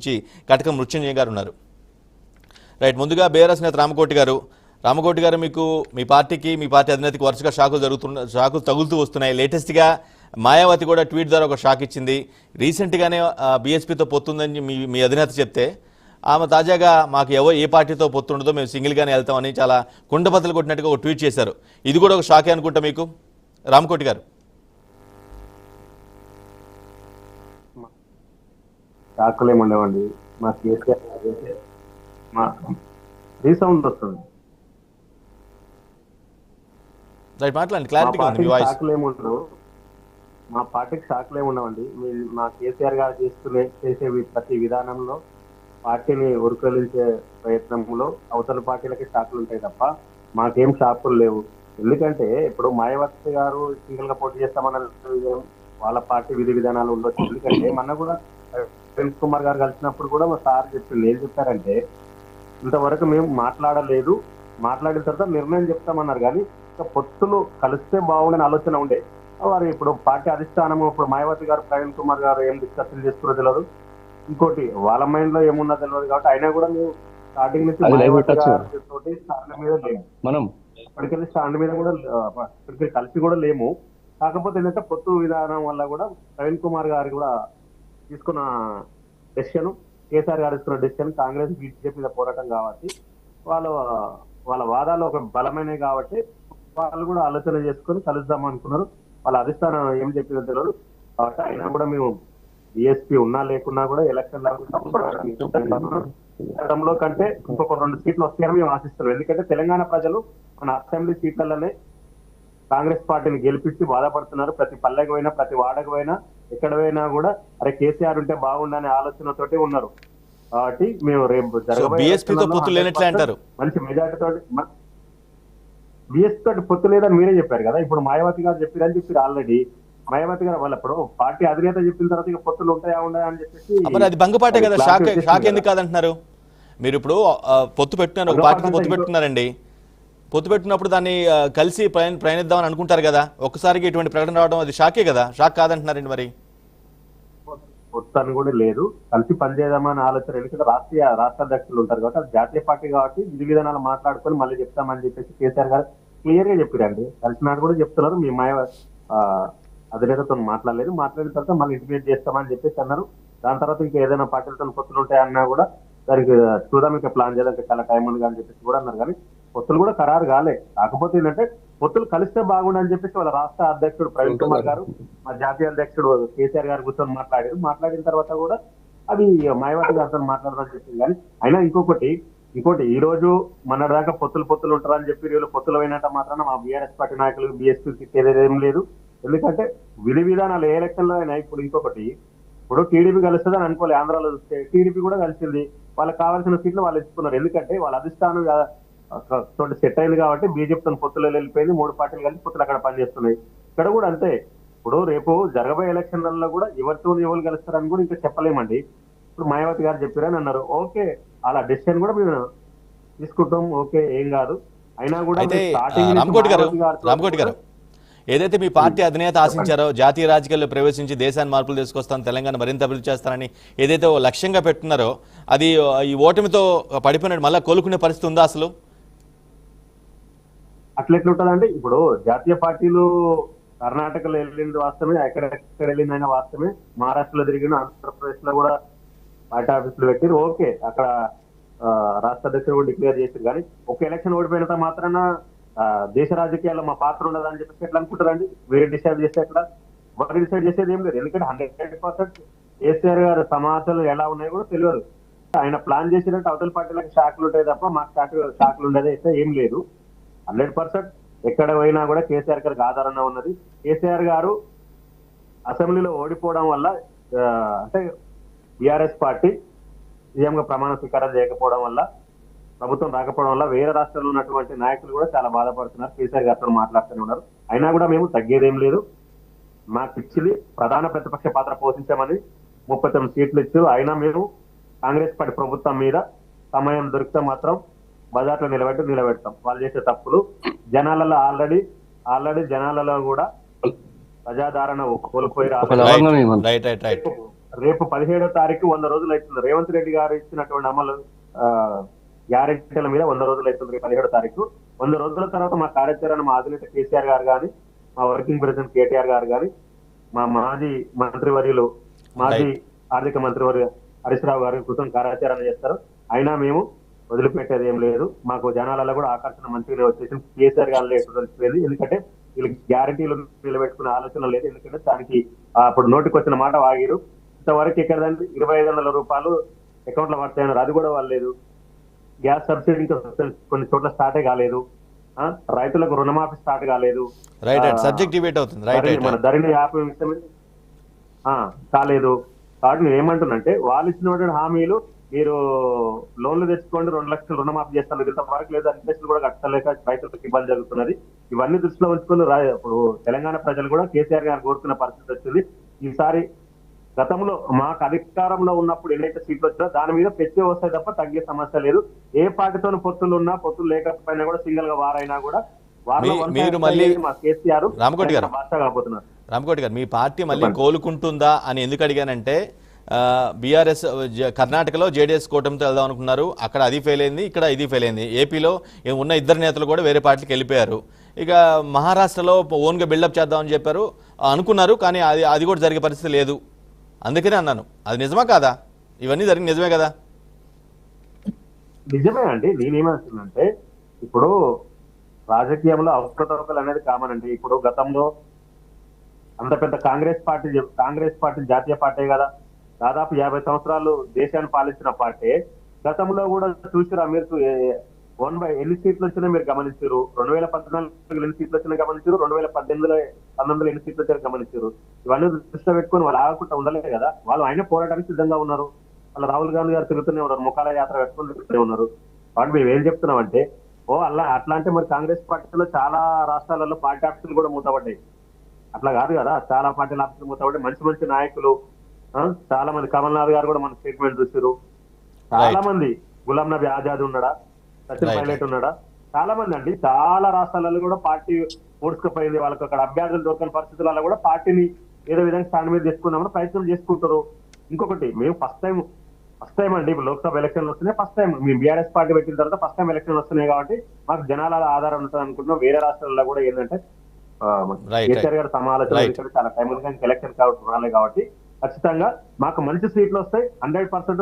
నుంచి కటకం మృత్యుంజయ గారు ఉన్నారు. రైట్ ముందుగా బీఆర్ఎస్ నేత రామకోటి గారు. రామకోటి గారు మీకు మీ పార్టీకి మీ పార్టీ అధినేతకి వరుసగా షాకులు జరుగుతున్న షాకులు తగులుతూ వస్తున్నాయి. లేటెస్ట్గా మాయావతి కూడా ట్వీట్ ద్వారా ఒక షాక్ ఇచ్చింది. రీసెంట్గానే బీఎస్పీతో పొత్తుందని మీ మీ అధినేత చెప్తే ఆమె తాజాగా మాకు ఎవో ఏ పార్టీతో పొత్తుండదో మేము సింగిల్గానే వెళ్తామని చాలా కుండబద్దలు కొట్టినట్టుగా ఒక ట్వీట్ చేశారు. ఇది కూడా ఒక షాకే అనుకుంటా మీకు? రామకోటి గారు. షాకులు ఏమి ఉండవండి మా కేసీఆర్ మా రీసౌండ్ వస్తుంది. రైట్ మాట్లాడండి మా క్లారిటీగా ఉంది మీ పార్టీకి వాయిస్ షాకులు ఏమి ఉండవు మా పార్టీకి షాకులు ఏమి ఉండవండి మీ మా కేసీఆర్ గారు చేస్తున్న చేసే ప్రతి విధానంలో పార్టీని ఉరుకొలించే ప్రయత్నంలో అవతల పార్టీలకి షాకులు ఉంటాయి తప్ప మాకేం షాకులు లేవు. ఎందుకంటే ఇప్పుడు మాయావతి గారు సింగిల్గా పోటీ చేస్తామన్న వాళ్ళ పార్టీ విధి విధానాలు ఉండొచ్చు. ఎందుకంటే మొన్న కూడా ప్రిన్స్ కుమార్ గారు కలిసినప్పుడు కూడా మా సార్ చెప్పింది ఏం చెప్పారంటే ఇంతవరకు మేము మాట్లాడలేదు. మాట్లాడిన తర్వాత నిర్ణయం చెప్తామన్నారు కానీ ఇంకా పొత్తులు కలిస్తే బాగుండని ఆలోచన ఉండే. వారు ఇప్పుడు పార్టీ అధిష్టానము ఇప్పుడు మాయావతి గారు ప్రవీణ్ కుమార్ గారు ఏం డిస్కషన్ చేస్తున్నారో తెలియదు ఇంకోటి వాళ్ళ మైండ్లో ఏమున్నా తెలియదు కాబట్టి అయినా కూడా మేము స్టార్టింగ్ నుంచి మాయావతి స్టాండ్ మీద లేము. మనం ఇప్పటికెళ్ళి స్టాండ్ మీద కూడా ఆ, ఇప్పటికి కలిసి కూడా లేము. కాకపోతే ఏంటంటే పొత్తు విధానం వల్ల కూడా ప్రవీణ్ కుమార్ గారు కూడా తీసుకున్న డెసిషన్ కేసీఆర్ గారు తీసుకున్న డెసిషన్ కాంగ్రెస్ బీజేపీ మీద పోరాటం కాబట్టి వాళ్ళ వాళ్ళ వాదాలు ఒక బలమైనవి కాబట్టి వాళ్ళు కూడా ఆలోచన చేసుకొని కలుద్దాం అనుకున్నారు. వాళ్ళ అధిష్టానం ఏం చెప్పిందో తెలియదు. కాబట్టి అయినా కూడా మేము డిఎస్పీ ఉన్నా లేకున్నా కూడా ఎలక్షన్ గతంలో కంటే ఇంకొక రెండు సీట్లు వస్తాయని మేము ఆశిస్తున్నాం. ఎందుకంటే తెలంగాణ ప్రజలు మన అసెంబ్లీ సీట్లలోనే కాంగ్రెస్ పార్టీని గెలిపించి బాధపడుతున్నారు. ప్రతి పల్లెకు పోయినా ప్రతి వాడకు పోయినా ఎక్కడ పోయినా కూడా అరే కేసీఆర్ ఉంటే బాగుండనే ఆలోచనతోటి ఉన్నారు. కాబట్టి మేము రేపు జరగబోయే BSP తో ఎలక్షన్లలో పొత్తు లేనట్లే 100% అంటారు. మంచి మెజార్టీ తోటి బిఎస్ తోటి పొత్తు లేదని మీరే చెప్పారు కదా. ఇప్పుడు మాయావతి గారు చెప్పారని చెప్పారు ఆల్రెడీ. మాయావతి గారు వాళ్ళ ఇప్పుడు పార్టీ అధినేత చెప్పిన తర్వాత ఇక పొత్తులు ఉంటాయా ఉండయా అని చెప్పేసి అది భంగపాటే కదా. షాక్ షాక్ ఎందుకు కాదంటున్నారు? మీరు ఇప్పుడు పొత్తు పెట్టున్నారు ఒక భంగపాటు పార్టీకి పొత్తు పెట్టుకున్నారండి. పొత్తు పెట్టినప్పుడు దాన్ని కలిసి ప్రయాణ ప్రయాణిద్దామని అనుకుంటారు కదా. ఒక్కసారికి ఇటువంటి ప్రకటన రావడం అది షాకే కదా. షాక్ కాదంటున్నారండి మరి. పొత్తు కూడా లేదు. కలిసి పనిచేద్దామని ఆలోచన. ఎందుకంటే రాష్ట్రీయ రాష్ట్ర అధ్యక్షులు ఉంటారు కాబట్టి అది జాతీయ పార్టీ కాబట్టి విధి విధానాలు మాట్లాడుకొని మళ్ళీ చెప్తామని చెప్పేసి కేసీఆర్ గారు క్లియర్గా చెప్పారండి. కలిసినాడు కూడా చెప్తున్నారు. మీ మాయ అధినేతతో మాట్లాడలేదు. మాట్లాడిన తర్వాత మళ్ళీ ఇంటిమేట్ చేస్తామని చెప్పేసి అన్నారు. దాని తర్వాత ఇంకా ఏదైనా పార్టీలతో పొత్తులు ఉంటాయన్నా కూడా దానికి చూద్దాం. ఇంకా ప్లాన్ చేయడానికి చాలా టైం ఉంది అని చెప్పేసి కూడా అన్నారు. కానీ పొత్తులు కూడా ఖరారు కాలే. కాకపోతే ఏంటంటే పొత్తులు కలిస్తే బాగుండని చెప్పేసి వాళ్ళ రాష్ట్ర అధ్యక్షుడు ప్రవీణ్ కుమార్ గారు మా జాతీయ అధ్యక్షుడు కేసీఆర్ గారు కూర్చొని మాట్లాడారు. మాట్లాడిన తర్వాత కూడా అది మాయావతి గారితో మాట్లాడదని చెప్పింది కానీ అయినా ఇంకొకటి ఇంకోటి ఈ రోజు మన దాకా పొత్తులు పొత్తులు ఉంటారని చెప్పి వీళ్ళు పొత్తులు అయినట్ట మాత్రాన మా బీఆర్ఎస్ పార్టీ నాయకులు బీఎస్పీ ఏం లేదు. ఎందుకంటే విధి విధానాలు ఏ ఎలక్షన్లో అయినా ఇప్పుడు ఇంకొకటి ఇప్పుడు టీడీపీ కలుస్తుంది అని అనుకోలే ఆంధ్రాలో చూస్తే. టీడీపీ కూడా కలిసింది. వాళ్ళకి కావాల్సిన సీట్లు వాళ్ళు ఇచ్చుకున్నారు ఎందుకంటే వాళ్ళ అధిష్టానం తోటి సెట్ అయింది కాబట్టి బీజేపీతో పొత్తులు వెళ్ళిపోయింది మూడు పార్టీలు కలిసి పొత్తులు అక్కడ పనిచేస్తున్నాయి. ఇక్కడ కూడా అంతే. ఇప్పుడు రేపు జరగబోయే ఎలక్షన్లలో కూడా ఎవరితో ఎవరు కలుస్తారని కూడా ఇంకా చెప్పలేమండి. ఇప్పుడు మాయావతి గారు చెప్పారని అన్నారు. ఓకే అలా డెసిషన్ కూడా మేము తీసుకుంటాం. ఓకే ఏం కాదు. అయినా కూడా రామకోటి గారు రామకోటి గారు ఏదైతే మీ పార్టీ అధినేత ఆశించారో జాతీయ రాజకీయాల్లో ప్రవేశించి దేశాన్ని మార్పులు తీసుకొస్తాను తెలంగాణ మరింత అభివృద్ధి చేస్తానని ఏదైతే ఓ లక్ష్యంగా పెట్టున్నారో అది ఈ ఓటమితో పడిపోయినట్టు మళ్ళీ కోలుకునే పరిస్థితి ఉందా అసలు? అట్లా ఎట్లా ఇప్పుడు జాతీయ పార్టీలు కర్ణాటకలో వెళ్ళింది వాస్తవమే ఎక్కడెక్కడ వెళ్ళిందైనా వాస్తవమే. మహారాష్ట్రలో తిరిగిన ఆంధ్రప్రదేశ్లో కూడా పార్టీ ఆఫీసులు పెట్టారు ఓకే అక్కడ ఆ, రాష్ట్ర అధ్యక్షుడు కూడా డిక్లేర్ చేశారు కానీ ఒక ఎలక్షన్ ఓడిపోయినంత మాత్రాన ఆ, దేశ రాజకీయాల్లో మా పాత్ర ఉండదని చెప్పేసి ఎట్లా అనుకుంటారండి? వేరే డిసైడ్ చేస్తే ఎట్లా? వారు డిసైడ్ చేసేది ఏం లేదు. ఎందుకంటే హండ్రెడ్ పర్సెంట్ కేసీఆర్ గారు సమాచారాలు ఎలా ఉన్నాయో కూడా తెలియదు. ఆయన ప్లాన్ చేసినట్టు అవతల పార్టీలకు షాక్లు ఉంటాయి తప్ప మాకు షాక్ షాక్లు ఉండేది అయితే ఏం లేదు. హండ్రెడ్ పర్సెంట్ ఎక్కడ పోయినా కూడా కేసీఆర్ గారికి ఆదరణ ఉన్నది. కేసీఆర్ గారు అసెంబ్లీలో ఓడిపోవడం వల్ల అంటే బీఆర్ఎస్ పార్టీ సీఎంగా ప్రమాణ స్వీకారం చేయకపోవడం వల్ల ప్రభుత్వం రాకపోవడం వల్ల వేరే రాష్ట్రాల్లో ఉన్నటువంటి నాయకులు కూడా చాలా బాధపడుతున్నారు. కేసీఆర్ గారితో మాట్లాడుతూనే ఉన్నారు. అయినా కూడా మేము తగ్గేదేం లేదు. మాకు ఇచ్చింది ప్రధాన ప్రతిపక్ష పాత్ర పోషించామని ముప్పై తొమ్మిది సీట్లు ఇచ్చు అయినా మేము కాంగ్రెస్ పార్టీ ప్రభుత్వం మీద సమయం దొరికితే మాత్రం బజార్లో నిలబెట్టి నిలబెడతాం. వాళ్ళు చేసే తప్పులు జనాలలో ఆల్రెడీ ఆల్రెడీ జనాలలో కూడా ప్రజాదరణ కోల్పోయి రేపు పదిహేడో తారీఖు వంద రోజులు అవుతుంది. రేవంత్ రెడ్డి గారు ఇచ్చినటువంటి అమలు గ్యారెంటీల మీద వంద రోజులు అవుతుంది రేపు పదిహేడో తారీఖు. వంద రోజుల తర్వాత మా కార్యాచరణ మా అధినేత కేసీఆర్ గారు కానీ మా వర్కింగ్ ప్రెసిడెంట్ కేటీఆర్ గారు కానీ మా మాజీ మంత్రివర్యులు మాజీ ఆర్థిక మంత్రివర్య హరీష్ రావు గారు కృతం కార్యాచరణ చేస్తారు. అయినా మేము వదిలిపెట్టేది ఏం లేదు. మాకు జనాలలో కూడా ఆకర్షణ మంచిగానే వచ్చేసి కేసీఆర్ గారు తెలిసిపోయింది ఎందుకంటే వీళ్ళకి గ్యారంటీలు నిలబెట్టుకునే ఆలోచన లేదు. ఎందుకంటే దానికి అప్పుడు నోటికి వచ్చిన మాట వాగిరు. ఇంతవరకు ఇక్కడ ఇరవై ఐదు వందల రూపాయలు అకౌంట్లో పడతాయన్నారు అది కూడా వాళ్ళలేదు గ్యాస్ సబ్సిడీ ఇంకా కొన్ని చోట్ల స్టార్టే కాలేదు. ఆ, రైతులకు రుణమాఫీ స్టార్ట్ కాలేదు. సబ్జెక్ట్ డిబేట్ అవుతుంది. రైట్ మన కాలేదు. కాబట్టి నేను ఏమంటున్నంటే వాళ్ళు ఇచ్చినటువంటి హామీలు మీరు లోన్లు తెచ్చుకోండి రెండు లక్షలు రుణమాఫీ చేస్తాను ఇంత వరకు లేదు ఇంట్రెస్ట్ కూడా కట్టలేక రైతులకు ఇబ్బంది జరుగుతున్నది. ఇవన్నీ దృష్టిలో ఉంచుకొని ఇప్పుడు తెలంగాణ ప్రజలు కూడా కేసీఆర్ గారు కోరుకున్న పరిస్థితి వచ్చింది. ఈసారి గతంలో మాకు అధికారంలో ఉన్నప్పుడు ఎన్నైతే సీట్లు వచ్చినా దాని మీద పెచ్చే వస్తాయి తప్ప తగ్గే సమస్య లేదు. ఏ పార్టీతో పొత్తులు ఉన్నా పొత్తులు లేకపోయినా కూడా సింగిల్గా వారైనా కూడా మీరు మళ్ళీ- అయ్యేది మా కేసీఆర్ రామకోటి గారు. రామకోటి గారు మీ పార్టీ మళ్ళీ. కోలుకుంటుందా అని ఎందుకు అడిగానంటే బీఆర్ఎస్ కర్ణాటకలో జేడీఎస్ కూటమితో వెళ్దాం అనుకున్నారు. అక్కడ అది ఫెయిల్ అయింది ఇక్కడ ఇది ఫెయిల్ అయింది. ఏపీలో ఉన్న ఇద్దరు నేతలు కూడా వేరే పార్టీకి వెళ్ళిపోయారు. ఇక మహారాష్ట్రలో ఓన్గా బిల్డప్ చేద్దామని చెప్పారు అనుకున్నారు కానీ అది అది కూడా జరిగే పరిస్థితి లేదు. అందుకనే అన్నాను. అది నిజమా కాదా? ఇవన్నీ జరిగి నిజమే కదా? నిజమే అండి. నేనేమంటున్నానంటే ఇప్పుడు రాజకీయంలో అవకతవకలు అనేది కామన్ అండి. ఇప్పుడు గతంలో అంత పెద్ద కాంగ్రెస్ పార్టీ కాంగ్రెస్ పార్టీ జాతీయ పార్టీ కదా. దాదాపు యాభై సంవత్సరాలు దేశాన్ని పాలించిన పార్టీ. గతంలో కూడా చూసిరా మీరు వన్ బై ఎన్ని సీట్లు వచ్చినా మీరు గమనించారు రెండు వేల పద్నాలుగు ఎన్ని సీట్లు వచ్చినా గమనించారు రెండు వేల పద్దెనిమిదిలో పంతొమ్మిదిలో ఎన్ని సీట్లు వచ్చినా గమనించారు ఇవన్నీ దృష్టిలో పెట్టుకొని వాళ్ళు ఆగకుండా ఉండలేదు కదా. వాళ్ళు ఆయన పోరాటానికి సిద్ధంగా ఉన్నారు. వాళ్ళు రాహుల్ గాంధీ గారు తిరుగుతూనే ఉన్నారు. ముఖాల యాత్ర పెట్టుకుని తిరుగుతూనే ఉన్నారు. కాబట్టి మేము ఏం చెప్తున్నాం అంటే ఓ అలా అట్లా అంటే మరి కాంగ్రెస్ పార్టీలో చాలా రాష్ట్రాలలో పార్టీ ఆఫీసులు కూడా మూతపడ్డాయి. అట్లా కాదు కదా. చాలా పార్టీల ఆఫీసులు మూతపడ్డాయి. మంచి మంచి నాయకులు చాలా మంది కమల్నాథ్ గారు కూడా మన స్టేట్మెంట్ చూసారు చాలా. మంది గులాం నబీ ఆజాద్ ఉన్నాడా? సచిన్ పైలట్ ఉన్నాడా? చాలా మంది అండి. చాలా రాష్ట్రాలలో కూడా పార్టీ ఊడ్చుకుపోయింది వాళ్ళకి అక్కడ అభ్యర్థులు దొరకని పరిస్థితులలో కూడా పార్టీని ఏదో విధంగా స్టాండ్ మీద చేసుకుందామని ప్రయత్నం చేసుకుంటారు. ఇంకొకటి మేము ఫస్ట్ టైం ఫస్ట్ టైం అండి. ఇప్పుడు లోక్సభ ఎలక్షన్లు వస్తున్నాయి. ఫస్ట్ టైం మేము బీఆర్ఎస్ పార్టీ పెట్టిన తర్వాత ఫస్ట్ టైం ఎలక్షన్ వస్తున్నాయి కాబట్టి మాకు జనాల ఆధారం ఉంటుంది అనుకుంటున్నాం. వేరే రాష్ట్రాల్లో కూడా ఏంటంటే కేసీఆర్ గారి సమాలోచన చాలా టైం ఉంది. కానీ ఎలక్షన్ కాబట్టి రాలేదు కాబట్టి ఖచ్చితంగా మాకు మంచి సీట్లు వస్తాయి హండ్రెడ్ పర్సెంట్